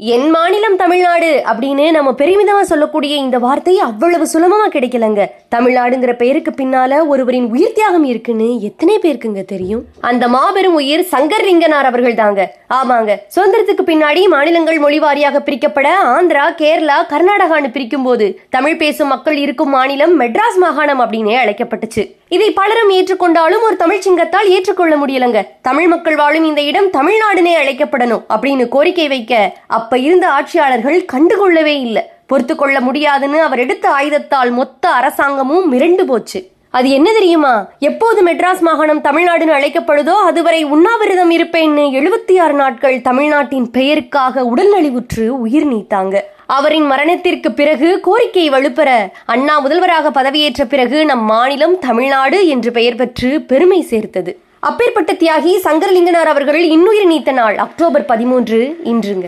என் மாநிலம் தமிழ்நாடு அப்படின்னு நம்ம பெருமிதமா சொல்லக்கூடிய இந்த வார்த்தை அவ்வளவு சுலபமா கிடைக்கலங்க. தமிழ்நாடுங்கிற பெயருக்கு பின்னால ஒருவரின் உயிர் தியாகம் இருக்குன்னு எத்தனை பேருக்குங்க தெரியும்? அந்த மாபெரும் உயிர் சங்கர் லிங்கனார் அவர்கள் தாங்க ஆமாங்க. சுதந்திரத்துக்கு பின்னாடி மாநிலங்கள் மொழி வாரியாக பிரிக்கப்பட ஆந்திரா கேரளா கர்நாடகான்னு பிரிக்கும் போது தமிழ் பேசும் மக்கள் இருக்கும் மாநிலம் மெட்ராஸ் மாகாணம் அப்படின்னே அழைக்கப்பட்டுச்சு. இதை பலரும் ஏற்றுக்கொண்டாலும் ஒரு தமிழ் சிங்கத்தால் ஏற்றுக்கொள்ள முடியலங்க. தமிழ் மக்கள் வாழும் இந்த இடம் தமிழ்நாடுனே அழைக்கப்படணும் அப்படின்னு கோரிக்கை வைக்க அப்ப இருந்த ஆட்சியாளர்கள் கண்டுகொள்ளவே இல்லை. பொறுத்து கொள்ள முடியாதுன்னு அவர் எடுத்த ஆயுதத்தால் மொத்த அரசாங்கமும் மிரண்டு போச்சு. அது என்ன தெரியுமா? எப்போது மெட்ராஸ் மாகாணம் தமிழ்நாடுன்னு அழைக்கப்படுதோ அதுவரை உண்ணாவிரதம் இருப்பேன்னு எழுபத்தி ஆறு நாட்கள் தமிழ்நாட்டின் பெயருக்காக உடல்நலிவுற்று உயிர் நீத்தாங்க. அவரின் மரணத்திற்கு பிறகு கோரிக்கை வலுப்பெற அண்ணா முதல்வராக பதவியேற்ற பிறகு நம் மாநிலம் தமிழ்நாடு என்று பெயர் பெற்று பெருமை சேர்த்தது. அப்பேற்பட்ட தியாகி சங்கரலிங்கனார் அவர்கள் இன்னுயிர் நீத்த நாள் அக்டோபர் பதிமூன்று இன்றுங்க.